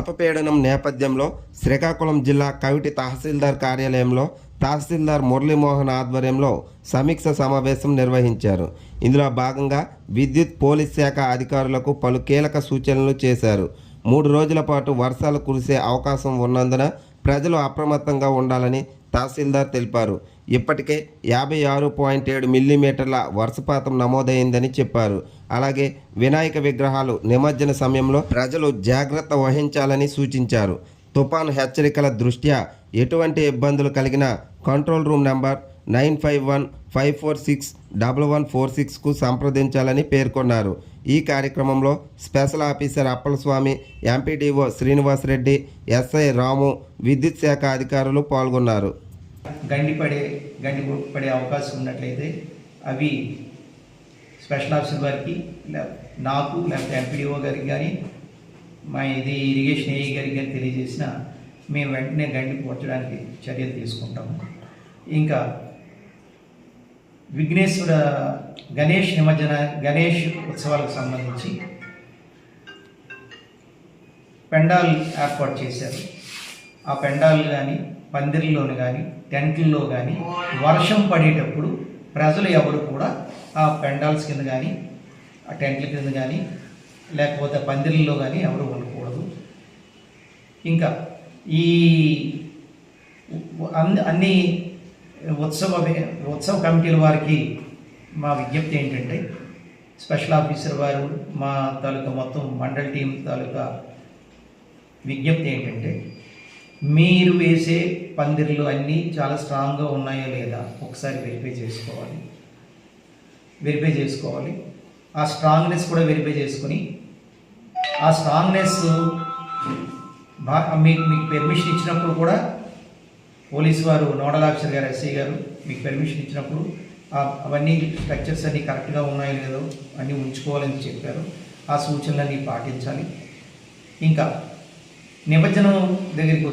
అల్పపీడనం నేపథ్యంలో శ్రీకాకుళం జిల్లా కవిటి తహసీల్దార్ కార్యాలయంలో తహసీల్దార్ మురళీమోహన్ ఆధ్వర్యంలో సమీక్ష సమావేశం నిర్వహించారు. ఇందులో భాగంగా విద్యుత్ పోలీస్ శాఖ అధికారులకు పలు కీలక సూచనలు చేశారు. మూడు రోజుల పాటు వర్షాలు కురిసే అవకాశం ఉన్నందున ప్రజలు అప్రమత్తంగా ఉండాలని తహసీల్దార్ తెలిపారు. ఇప్పటికే యాభై ఆరు పాయింట్ ఏడు మిల్లీమీటర్ల వర్షపాతం నమోదైందని చెప్పారు. అలాగే వినాయక విగ్రహాలు నిమజ్జన సమయంలో ప్రజలు జాగ్రత్త వహించాలని సూచించారు. తుఫాను హెచ్చరికల దృష్ట్యా ఎటువంటి ఇబ్బందులు కలిగినా control room number nine five one five four six double one four సిక్స్కు సంప్రదించాలని పేర్కొన్నారు. ఈ కార్యక్రమంలో special officer Appalaswamy MPDO Srinivasareddy SI Ramu విద్యుత్ శాఖ అధికారులు పాల్గొన్నారు. గండిపడే గండి పడే అవకాశం ఉన్నట్లయితే అవి స్పెషల్ ఆఫీసర్ వారికి నాకు లేకపోతే ఎంపీడీఓ గారికి కానీ మా ఇది ఇరిగేషన్ ఏఈ గారికి కానీ తెలియజేసిన మేము వెంటనే గండి పోర్చడానికి చర్యలు తీసుకుంటాము. ఇంకా విఘ్నేశ్వర గణేష్ నిమజ్జన గణేష్ ఉత్సవాలకు సంబంధించి పెండాల్ ఏర్పాటు చేశారు. ఆ పెండాలు కానీ పందిరిలోను కానీ టెంట్లలో కానీ వర్షం పడేటప్పుడు ప్రజలు ఎవరు కూడా ఆ పెండాల్స్ కింద కానీ ఆ టెంట్ల కింద కానీ లేకపోతే పందిరిలో కానీ ఎవరు ఉండకూడదు. ఇంకా ఈ అన్ని అన్ని ఉత్సవ ఉత్సవ కమిటీల వారికి మా విజ్ఞప్తి ఏంటంటే స్పెషల్ ఆఫీసర్ వారు మా తాలూకా మొత్తం మండల్ టీం తాలూకా విజ్ఞప్తి ఏంటంటే మీరు వేసే పందిర్లు అన్నీ చాలా స్ట్రాంగ్గా ఉన్నాయో లేదా ఒకసారి వెరిఫై చేసుకోవాలి. వెరిఫై చేసుకోవాలి. ఆ స్ట్రాంగ్నెస్ కూడా వెరిఫై చేసుకుని ఆ స్ట్రాంగ్నెస్ బా మీకు మీకు పెర్మిషన్ ఇచ్చినప్పుడు కూడా పోలీసు వారు నోడల్ ఆఫీసర్ గారు ఎస్ఐ గారు మీకు పెర్మిషన్ ఇచ్చినప్పుడు అవన్నీ స్ట్రక్చర్స్ అన్నీ కరెక్ట్గా ఉన్నాయో లేదో అన్నీ ఉంచుకోవాలని చెప్పారు. ఆ సూచనలన్నీ పాటించాలి. ఇంకా నిమజ్జనం దగ్గరికి